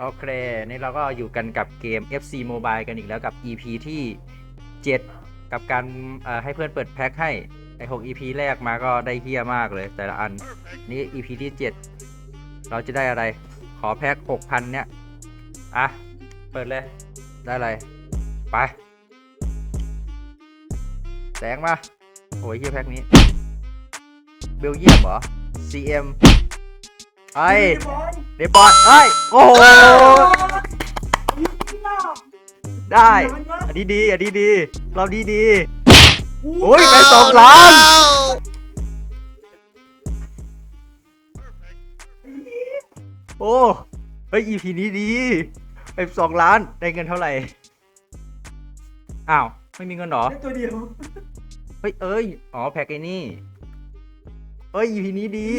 โอเค นี่เราก็อยู่กันกับเกม FC Mobile กันอีกแล้วกับ EP ที่ 7 กับการให้เพื่อนเปิดแพ็คให้ ไอ6 EP แรกมาก็ได้เฮี้ยมากเลยแต่ละอัน นี่ EP ที่ 7 เราจะได้อะไร ขอแพ็ค6,000 เนี่ย อะ เปิดเลย ได้อะไร ไป แสงมา โอ้ยเฮี้ยแพ็คนี้ เบลเยียมเหรอ CM ไอ้เดบอดเอ้ยโอ้โหได้อันนี้ดีอันนี้ดีเราดีดีโอ้ยไปสองล้านโอ้เฮ้ย EP นี้ดีไปสองล้านได้เงินเท่าไหร่อ้าวไม่มีเงินเหรอได้ตัวเดียวเฮ้ยเอ้ยอ๋อแพ็กไอ้นี่เอ้ย EP นี้ดี